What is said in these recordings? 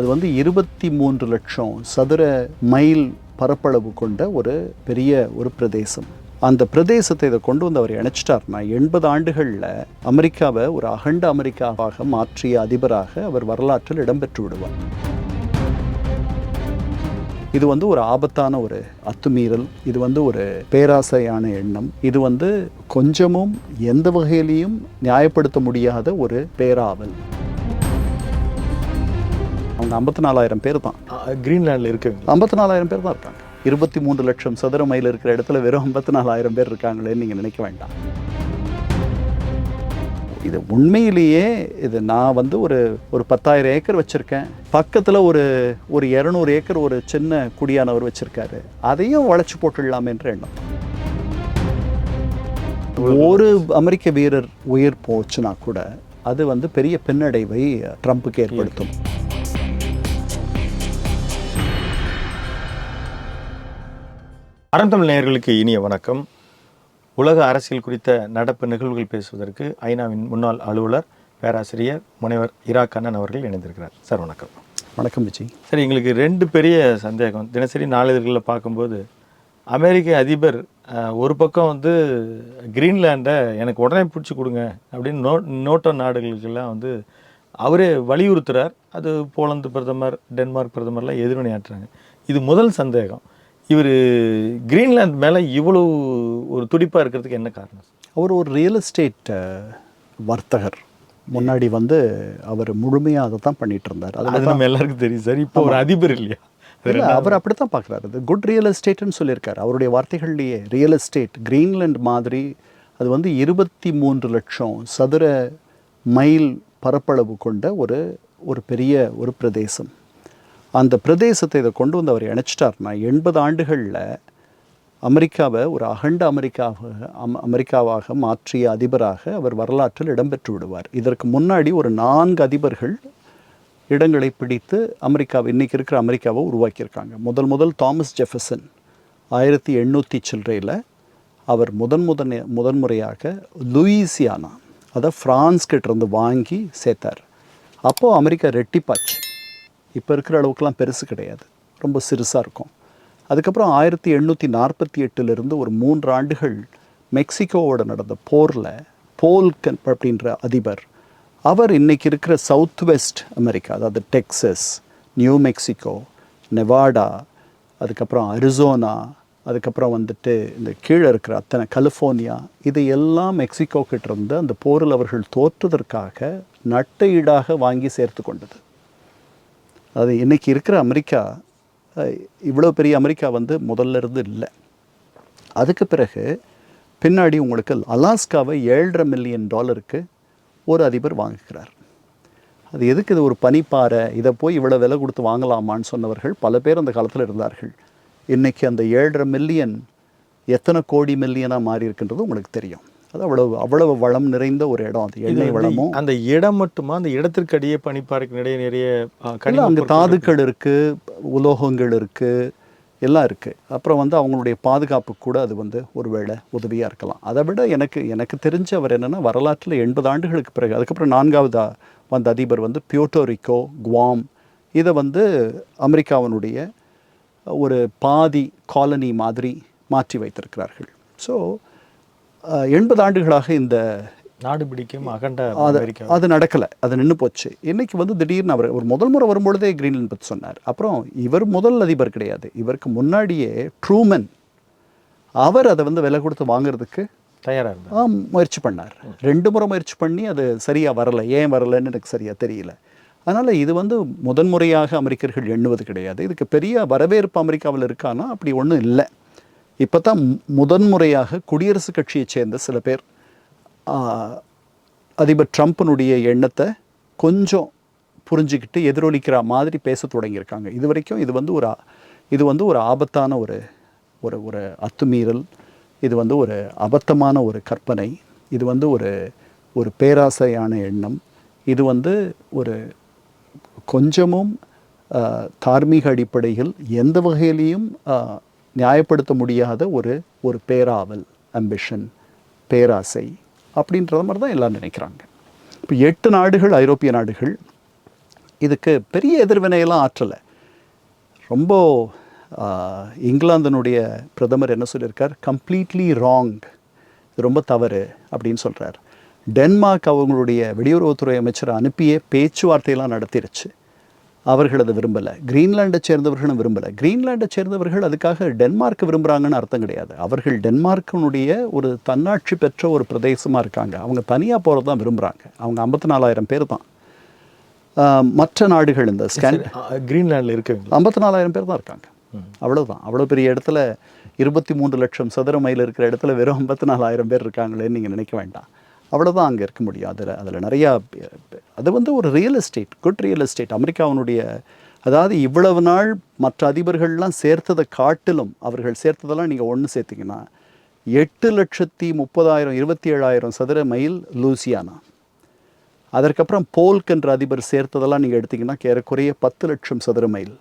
அது வந்து இருபத்தி மூன்று லட்சம் சதுர மைல் பரப்பளவு கொண்ட ஒரு பெரிய ஒரு பிரதேசம். அந்த பிரதேசத்தை இதை கொண்டு வந்து அவர் இணைச்சிட்டார்னா எண்பது ஆண்டுகளில் அமெரிக்காவை ஒரு அகண்ட அமெரிக்காவாக மாற்றிய அதிபராக அவர் வரலாற்றில் இடம்பெற்று விடுவார். இது வந்து ஒரு ஆபத்தான ஒரு அத்துமீறல் இது வந்து ஒரு பேராசையான எண்ணம் இது வந்து கொஞ்சமும் எந்த வகையிலையும் நியாயப்படுத்த முடியாத ஒரு பேராவல். அவங்க ஐம்பத்தி நாலாயிரம் பேர் தான் கிரீன்லாண்டில் இருக்குங்க ஐம்பத்தி நாலாயிரம் பேர் தான் இருக்காங்க. இருபத்தி மூன்று லட்சம் சதுர மைல் இருக்கிற இடத்துல வெறும் ஐம்பத்தி நாலாயிரம் பேர் இருக்காங்களேன்னு நீங்கள் நினைக்க வேண்டாம். இது உண்மையிலேயே இது நான் வந்து ஒரு ஒரு பத்தாயிரம் ஏக்கர் வச்சுருக்கேன். பக்கத்தில் ஒரு ஒரு இரநூறு ஏக்கர் ஒரு சின்ன குடியானவர் வச்சுருக்காரு. அதையும் வளைச்சு போட்டுடலாமேன்ற எண்ணம். ஒரு அமெரிக்க வீரர் உயிர் போச்சுன்னா கூட அது வந்து பெரிய பின்னடைவை ட்ரம்ப்புக்கு ஏற்படுத்தும். அறந்தமிழ் நேயர்களுக்கு இனிய வணக்கம். உலக அரசியல் குறித்த நடப்பு நிகழ்வுகள் பேசுவதற்கு ஐநாவின் முன்னாள் அலுவலர் பேராசிரியர் முனைவர் இரா கண்ணன் அவர்கள் இணைந்திருக்கிறார். சார் வணக்கம். வணக்கம் விஜய். சரி எங்களுக்கு ரெண்டு பெரிய சந்தேகம். தினசரி நாளிதழ்களில் பார்க்கும்போது அமெரிக்க அதிபர் ஒரு பக்கம் வந்து கிரீன்லாண்டை எனக்கு உடனே பிடிச்சி கொடுங்க அப்படின்னு நோ நோட்டோ நாடுகளுக்கெல்லாம் வந்து அவரே வலியுறுத்துறார். அது போலந்து பிரதமர் டென்மார்க் பிரதமர்லாம் எதிர்வினையாற்றுறாங்க. இது முதல் சந்தேகம். இவர் கிரீன்லாந்து மேலே இவ்வளவு ஒரு துடிப்பாக இருக்கிறதுக்கு என்ன காரணம்? அவர் ஒரு ரியல் எஸ்டேட் வர்த்தகர். முன்னாடி வந்து அவர் முழுமையாக அதை தான் பண்ணிட்டு இருந்தார். அது நம்ம எல்லாருக்கும் தெரியும். சார் இப்போ ஒரு அதிபர் இல்லையா? இல்ல, அவர் அப்படி தான் பார்க்குறாரு அது குட் ரியல் எஸ்டேட்னு சொல்லியிருக்காரு. அவருடைய வார்த்தைகள்லேயே ரியல் எஸ்டேட் கிரீன்லாந்து மாதிரி அது வந்து இருபத்தி மூன்று லட்சம் சதுர மைல் பரப்பளவு கொண்ட ஒரு ஒரு பெரிய ஒரு பிரதேசம். அந்த பிரதேசத்தை இதை கொண்டு வந்து அவர் இணைச்சிட்டார்னா எண்பது ஆண்டுகளில் அமெரிக்காவை ஒரு அகண்ட அமெரிக்காவாக அம் அமெரிக்காவாக மாற்றிய அதிபராக அவர் வரலாற்றில் இடம்பெற்று விடுவார். இதற்கு முன்னாடி ஒரு நான்கு அதிபர்கள் இடங்களை பிடித்து அமெரிக்காவை இன்றைக்கி இருக்கிற அமெரிக்காவை உருவாக்கியிருக்காங்க. முதல் முதல் தாமஸ் ஜெஃபர்சன் ஆயிரத்தி எண்ணூற்றி சில்லறையில் அவர் முதன் முதன் முதன்முறையாக லூயிசியானா அதை பிரான்ஸ் இருந்து வாங்கி சேர்த்தார். அப்போது அமெரிக்கா ரெட்டிப்பாச்சு. இப்போ இருக்கிற அளவுக்குலாம் பெருசு கிடையாது. ரொம்ப சிறுசாக இருக்கும். அதுக்கப்புறம் ஆயிரத்தி எண்ணூற்றி நாற்பத்தி எட்டுலேருந்து ஒரு மூன்று ஆண்டுகள் மெக்சிகோவோட நடந்த போரில் போல்கன் அப்படின்ற அதிபர் அவர் இன்னைக்கு இருக்கிற சவுத் வெஸ்ட் அமெரிக்கா அதாவது டெக்ஸஸ் நியூ மெக்சிகோ நெவாடா அதுக்கப்புறம் அரிசோனா அதுக்கப்புறம் வந்துட்டு இந்த கீழே இருக்கிற அத்தனை கலிஃபோர்னியா இது எல்லாம் மெக்சிகோ கிட்ட இருந்து அந்த போரில் அவர்கள் தோற்றதற்காக நட்ட ஈடாக வாங்கி சேர்த்து கொண்டது. அது இன்றைக்கி இருக்கிற அமெரிக்கா இவ்வளோ பெரிய அமெரிக்கா வந்து முதல்ல இருந்து இல்லை. அதுக்கு பிறகு பின்னாடி உங்களுக்கு அலாஸ்காவை ஏழரை மில்லியன் டாலருக்கு ஒரு அதிபர் வாங்குகிறார். அது எதுக்கு இது ஒரு பனிப்பாறை? இதை போய் இவ்வளோ விலை கொடுத்து வாங்கலாமான்னு சொன்னவர்கள் பல பேர் அந்த காலத்தில் இருந்தார்கள். இன்றைக்கி அந்த ஏழரை மில்லியன் எத்தனை கோடி மில்லியனாக மாறி இருக்கின்றது உங்களுக்கு தெரியும். அது அவ்வளவு அவ்வளவு வளம் நிறைந்த ஒரு இடம். அது எண்ணெய் வளமும் அந்த இடம் மட்டுமா? அந்த இடத்திற்கு அடியே பனிப்பாறைக்கு நிறைய நிறைய அங்கே தாதுக்கள் இருக்குது உலோகங்கள் இருக்குது எல்லாம் இருக்குது அப்புறம் வந்து அவங்களுடைய பாதுகாப்புக்கு கூட அது வந்து ஒருவேளை உதவியாக இருக்கலாம். அதை விட எனக்கு எனக்கு தெரிஞ்ச அவர் என்னென்னா வரலாற்றில் எண்பது ஆண்டுகளுக்கு பிறகு அதுக்கப்புறம் நான்காவதா வந்த அதிபர் வந்து பியோட்டோரிக்கோ குவாம் இதை வந்து அமெரிக்காவினுடைய ஒரு பாதி காலனி மாதிரி மாற்றி வைத்திருக்கிறார்கள். ஸோ எண்பது ஆண்டுகளாக இந்த நாடு பிடிக்கும் அகண்ட அது நடக்கலை. அது நின்று போச்சு. இன்னைக்கு வந்து திடீர்னு அவர் ஒரு முதல் முறை வரும்பொழுதே கிரீன்லாந்து பற்றி சொன்னார். அப்புறம் இவர் முதல் அதிபர் கிடையாது. இவருக்கு முன்னாடியே ட்ரூமன் அவர் அதை வந்து விலை கொடுத்து வாங்குறதுக்கு தயாரா இருந்தார். ஆ, முயற்சி பண்ணார். ரெண்டு முறை முயற்சி பண்ணி அது சரியாக வரலை. ஏன் வரலைன்னு எனக்கு சரியாக தெரியல. அதனால் இது வந்து முதன்முறையாக அமெரிக்கர்கள் எண்ணுவது கிடையாது. இதுக்கு பெரிய வரவேற்பு அமெரிக்காவில் இருக்கானா? அப்படி ஒன்றும் இல்லை. இப்போ தான் முதன்முறையாக குடியரசுக் கட்சியைச் சேர்ந்த சில பேர் அதிபர் ட்ரம்ப்பினுடைய எண்ணத்தை கொஞ்சம் புரிஞ்சுக்கிட்டு எதிரொலிக்கிற மாதிரி பேச தொடங்கியிருக்காங்க. இது வரைக்கும் இது வந்து ஒரு இது வந்து ஒரு ஆபத்தான ஒரு ஒரு ஒரு அத்துமீறல் இது வந்து ஒரு அபத்தமான ஒரு கற்பனை இது வந்து ஒரு ஒரு பேராசையான எண்ணம் இது வந்து ஒரு கொஞ்சமும் தார்மீக அடிப்படையில் எந்த வகையிலையும் நியாயப்படுத்த முடியாத ஒரு ஒரு பேராவல் அம்பிஷன் பேராசை அப்படின்றத மாதிரி தான் எல்லாம் நினைக்கிறாங்க. இப்போ எட்டு நாடுகள் ஐரோப்பிய நாடுகள் இதுக்கு பெரிய எதிர்வினையெல்லாம் ஆற்றலை. ரொம்ப இங்கிலாந்தினுடைய பிரதமர் என்ன சொல்லியிருக்கார்? கம்ப்ளீட்லி ராங் இது ரொம்ப தவறு அப்படின்னு சொல்கிறார் டென்மார்க் அவங்களுடைய வெளியுறவுத்துறை அமைச்சரை அனுப்பியே பேச்சுவார்த்தையெல்லாம் நடத்திருச்சு. அவர்கள் அதை விரும்பலை. கிரீன்லாண்டை சேர்ந்தவர்களும் விரும்பலை. கிரீன்லாண்டை சேர்ந்தவர்கள் அதுக்காக டென்மார்க் விரும்புகிறாங்கன்னு அர்த்தம் கிடையாது. அவர்கள் டென்மார்க்கினுடைய ஒரு தன்னாட்சி பெற்ற ஒரு பிரதேசமாக இருக்காங்க. அவங்க தனியாக போகிறது தான் விரும்புகிறாங்க அவங்க ஐம்பத்தி நாலாயிரம் பேர் தான். மற்ற நாடுகள் இந்த ஸ்கேன் கிரீன்லாண்டில் இருக்கவங்களா? ஐம்பத்தி நாலாயிரம் பேர் தான் இருக்காங்க. அவ்வளவுதான். அவ்வளோ பெரிய இடத்துல இருபத்தி மூன்று லட்சம் சதுர மைல் இருக்கிற இடத்துல வெறும் ஐம்பத்தி நாலாயிரம் பேர் இருக்காங்களேன்னு நீங்கள் நினைக்க வேண்டாம். அவ்வளவுதான் அங்கே இருக்க முடியும் அதில் அதில் நிறையா அது வந்து ஒரு real estate good real estate அமெரிக்காவினுடைய அதாவது இவ்வளவு நாள் மற்ற அதிபர்கள்லாம் சேர்த்ததை காட்டிலும் அவர்கள் சேர்த்ததெல்லாம் நீங்கள் ஒன்று சேர்த்தீங்கன்னா எட்டு லட்சத்தி முப்பதாயிரம் இருபத்தி ஏழாயிரம் சதுர மைல் லூசியானா. அதற்கப்புறம் போல்க் என்ற அதிபர் சேர்த்ததெல்லாம் நீங்கள் எடுத்திங்கன்னா ஏறக்குறைய பத்து லட்சம் சதுர மைல்.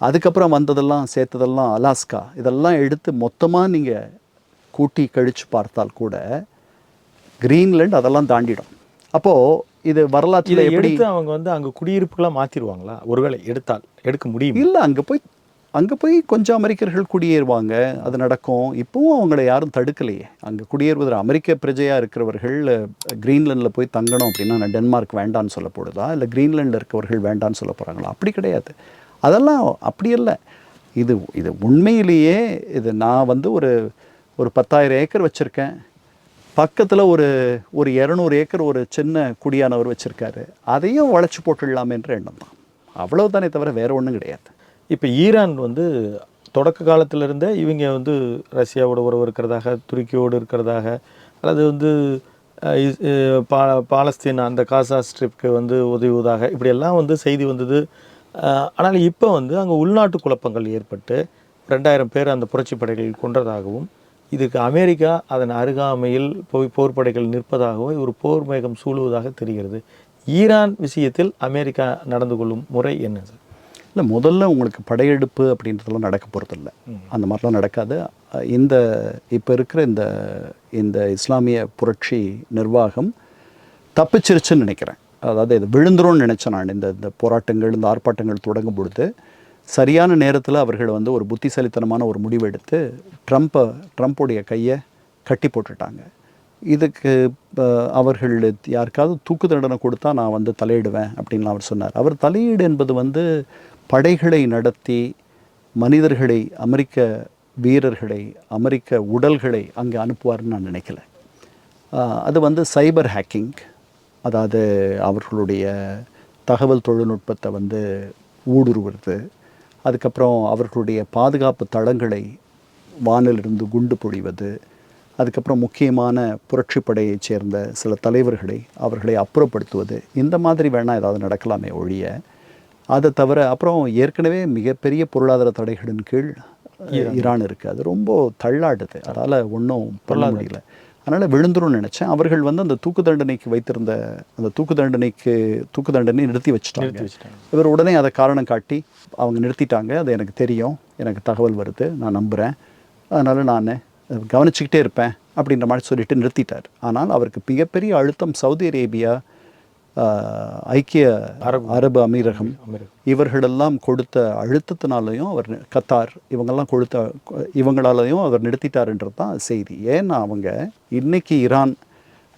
அதுக்கப்புறம் வந்ததெல்லாம் சேர்த்ததெல்லாம் அலாஸ்கா. இதெல்லாம் எடுத்து மொத்தமாக நீங்கள் கூட்டி கழித்து பார்த்தால் கூட கிரீன்லாண்ட் அதெல்லாம் தாண்டிடும். அப்போது இது வரலாற்றில் எப்படி அவங்க வந்து அங்கே குடியிருப்புகளாக மாற்றிடுவாங்களா ஒருவேளை எடுத்தால் எடுக்க முடியும்? இல்லை அங்கே போய் அங்கே போய் கொஞ்சம் அமெரிக்கர்கள் குடியேறுவாங்க அது நடக்கும். இப்போவும் அவங்கள யாரும் தடுக்கலையே. அங்கே குடியேறுவதில் அமெரிக்க பிரஜையாக இருக்கிறவர்கள் கிரீன்லாண்டில் போய் தங்கணும் அப்படின்னா நான் டென்மார்க் வேண்டான்னு சொல்ல போடுதா இல்லை கிரீன்லாண்டில் இருக்கவர்கள் வேண்டான்னு சொல்ல போகிறாங்களா அப்படி கிடையாது. அதெல்லாம் அப்படி இல்லை. இது இது உண்மையிலேயே இது நான் வந்து ஒரு ஒரு பத்தாயிரம் ஏக்கர் வச்சுருக்கேன். பக்கத்தில் ஒரு ஒரு இரநூறு ஏக்கர் ஒரு சின்ன குடியானவர் வச்சுருக்காரு. அதையும் உழைச்சி போட்டுடலாமேன்ற எண்ணம் தான். அவ்வளவுதானே தவிர வேறு ஒன்றும் கிடையாது. இப்போ ஈரான் வந்து தொடக்க காலத்திலிருந்தே இவங்க வந்து ரஷ்யாவோட உறவு இருக்கிறதாக துருக்கியோடு இருக்கிறதாக அல்லது வந்து பா பாலஸ்தீன் அந்த காசா ஸ்ட்ரிப்க்கு வந்து உதவுவதாக இப்படியெல்லாம் வந்து செய்தி வந்தது. ஆனால் இப்போ வந்து அங்கே உள்நாட்டு குழப்பங்கள் ஏற்பட்டு ரெண்டாயிரம் பேர் அந்த புரட்சி படைகள் கொன்றதாகவும் இதுக்கு அமெரிக்கா அதன் அருகாமையில் போய் போர் படைகள் நிற்பதாகவும் ஒரு போர் மேகம் சூழுவதாக தெரிகிறது. ஈரான் விஷயத்தில் அமெரிக்கா நடந்து கொள்ளும் முறை என்ன சார்? இல்லை முதல்ல உங்களுக்கு படையெடுப்பு அப்படின்றதெல்லாம் நடக்க போகிறதில்ல அந்த மாதிரிலாம் நடக்காது. இந்த இப்போ இருக்கிற இந்த இந்த இஸ்லாமிய புரட்சி நிர்வாகம் தப்பிச்சிருச்சுன்னு நினைக்கிறேன். அதாவது இது விழுந்துரும்னு நினச்சேன் நான். இந்த இந்த போராட்டங்கள் இந்த ஆர்ப்பாட்டங்கள் தொடங்கும் பொழுது சரியான நேரத்தில் அவர்கள் வந்து ஒரு புத்திசாலித்தனமான ஒரு முடிவெடுத்து ட்ரம்ப்பை ட்ரம்ப்புடைய கையை கட்டி போட்டுட்டாங்க. இதுக்கு அவர்கள் யாருக்காவது தூக்கு தண்டனை கொடுத்தா நான் வந்து தலையிடுவேன் அப்படின்னு அவர் சொன்னார். அவர் தலையீடு என்பது வந்து படைகளை நடத்தி மனிதர்களை அமெரிக்க வீரர்களை அமெரிக்க உடல்களை அங்கே அனுப்புவார்னு நான் நினைக்கல. அது வந்து சைபர் ஹேக்கிங் அதாவது அவர்களுடைய தகவல் தொழில்நுட்பத்தை வந்து ஊடுருவுறது அதுக்கப்புறம் அவர்களுடைய பாதுகாப்பு தளங்களை வானிலிருந்து குண்டு பொழிவது அதுக்கப்புறம் முக்கியமான புரட்சிப்படையைச் சேர்ந்த சில தலைவர்களை அவர்களை அப்புறப்படுத்துவது இந்த மாதிரி வேணால் ஏதாவது நடக்கலாமே ஒழிய அதை தவிர அப்புறம் ஏற்கனவே மிகப்பெரிய பொருளாதார தடைகளின் கீழ் ஈரான். இருக்குது அது ரொம்ப தள்ளாடுது. அதால் ஒன்றும் பண்ண முடியல. அதனால் விழுந்துரும்னு நினச்சேன். அவர்கள் வந்து அந்த தூக்கு தண்டனைக்கு வைத்திருந்த அந்த தூக்கு தண்டனைக்கு தூக்கு தண்டனை நிறுத்தி வச்சுட்டாங்க. இவர் உடனே அதை காரணம் காட்டி அவங்க நிறுத்திட்டாங்க. அது எனக்கு தெரியும். எனக்கு தகவல் வருது. நான் நம்புகிறேன் அதனால் நான் கவனிச்சுக்கிட்டே இருப்பேன் அப்படின்ற மாதிரி சொல்லிட்டு நிறுத்திட்டார். ஆனால் அவருக்கு மிகப்பெரிய அழுத்தம் சவுதி அரேபியா ஐக்கிய அரபு. அமீரகம். இவர்களெல்லாம் கொடுத்த அழுத்தத்தினாலையும் அவர் கத்தார் இவங்கெல்லாம் கொடுத்த இவங்களாலையும் அவர் நிறுத்திட்டாருன்றது தான் செய்தி. ஏன்னா அவங்க இன்னைக்கு ஈரான்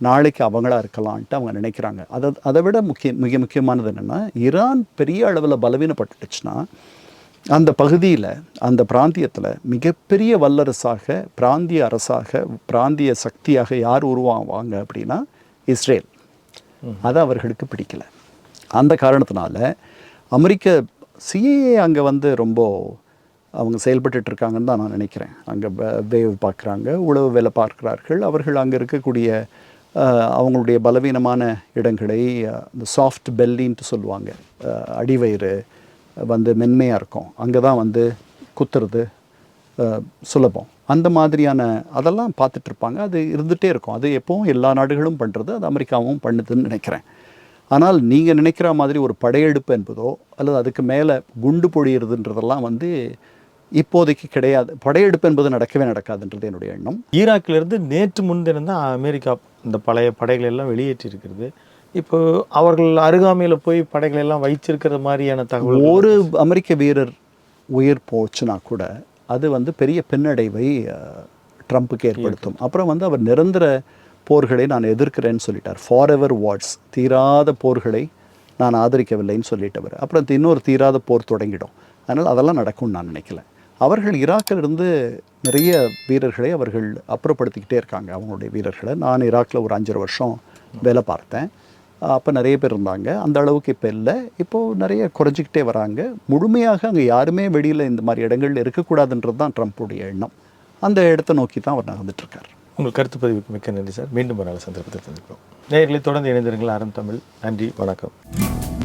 நாளைக்கு அவங்களா இருக்கலான்ட்டு அவங்க நினைக்கிறாங்க. அதை அதை விட முக்கிய மிக முக்கியமானது என்னென்னா ஈரான் பெரிய அளவில் பலவீனப்பட்டுச்சுன்னா அந்த பகுதியில் அந்த பிராந்தியத்தில் மிகப்பெரிய வல்லரசாக பிராந்திய அரசாக பிராந்திய சக்தியாக யார் உருவாவாங்க அப்படின்னா இஸ்ரேல். அது அவர்களுக்கு பிடிக்கல. அந்த காரணத்தினால அமெரிக்க சிஏ அங்கே வந்து ரொம்ப அவங்க செயல்பட்டு இருக்காங்கன்னு தான் நான் நினைக்கிறேன். அங்கே வேவ் பார்க்குறாங்க உழவு வேலை பார்க்கிறார்கள். அவர்கள் அங்கே இருக்கக்கூடிய அவங்களுடைய பலவீனமான இடங்களை இந்த சாஃப்ட் பெல்லின்ட்டு சொல்லுவாங்க. அடிவயிறு வந்து மென்மையாக இருக்கும். அங்கே தான் வந்து குத்துறது சுலபம். அந்த மாதிரியான அதெல்லாம் பார்த்துட்டு இருப்பாங்க அது இருந்துகிட்டே இருக்கும். அது எப்பவும் எல்லா நாடுகளும் பண்ணுறது அது அமெரிக்காவும் பண்ணுதுன்னு நினைக்கிறேன். ஆனால் நீங்கள் நினைக்கிற மாதிரி ஒரு படையெடுப்பு என்பதோ அல்லது அதுக்கு மேலே குண்டு பொழியிறதுன்றதெல்லாம் வந்து இப்போதைக்கு கிடையாது. படையெடுப்பு என்பது நடக்கவே நடக்காதுன்றது என்னுடைய எண்ணம். ஈராக்கிலிருந்து நேற்று முன்தினம் தான் அமெரிக்கா இந்த பழைய படைகளை எல்லாம் வெளியேற்றி இருக்கிறது இப்போ அவர்கள் அருகாமையில் போய் படைகளை எல்லாம் வைச்சிருக்கிற மாதிரியான தகவல் ஒரு அமெரிக்க வீரர் உயிர் போச்சுன்னா கூட அது வந்து பெரிய பின்னடைவை ட்ரம்ப்புக்கு ஏற்படுத்தும். அப்புறம் வந்து அவர் நிரந்தர போர்களை நான் எதிர்க்கிறேன்னு சொல்லிட்டார். ஃபார் எவர் வாட்ஸ் தீராத போர்களை நான் ஆதரிக்கவில்லைன்னு சொல்லிட்டவர் அப்புறம் இன்னொரு தீராத போர் தொடங்கிடும். அதனால் அதெல்லாம் நடக்கும்னு நான் நினைக்கல. அவர்கள் ஈராக்கில் இருந்து நிறைய வீரர்களை அவர்கள் அப்புறப்படுத்திக்கிட்டே இருக்காங்க அவங்களுடைய வீரர்களை. நான் ஈராக்கில் ஒரு அஞ்சரை வருஷம் வேலை பார்த்தேன். அப்போ நிறைய பேர் இருந்தாங்க. அந்த அளவுக்கு இப்போ இல்லை. இப்போது நிறைய குறைஞ்சிக்கிட்டே வராங்க. முழுமையாக அங்கே யாருமே வெளியில் இந்த மாதிரி இடங்களில் இருக்கக்கூடாதுன்றது தான் ட்ரம்ப்புடைய எண்ணம். அந்த இடத்த நோக்கி தான் அவர் நடந்துட்டுருக்கார் உங்கள் கருத்து பதிவுக்கு மிக்க நன்றி சார். மீண்டும் ஒரு நாள் சந்தர்ப்பத்தை சந்திப்போம். நேர்களை தொடர்ந்து இணைந்திருங்கள். ஆரம் தமிழ். நன்றி. வணக்கம்.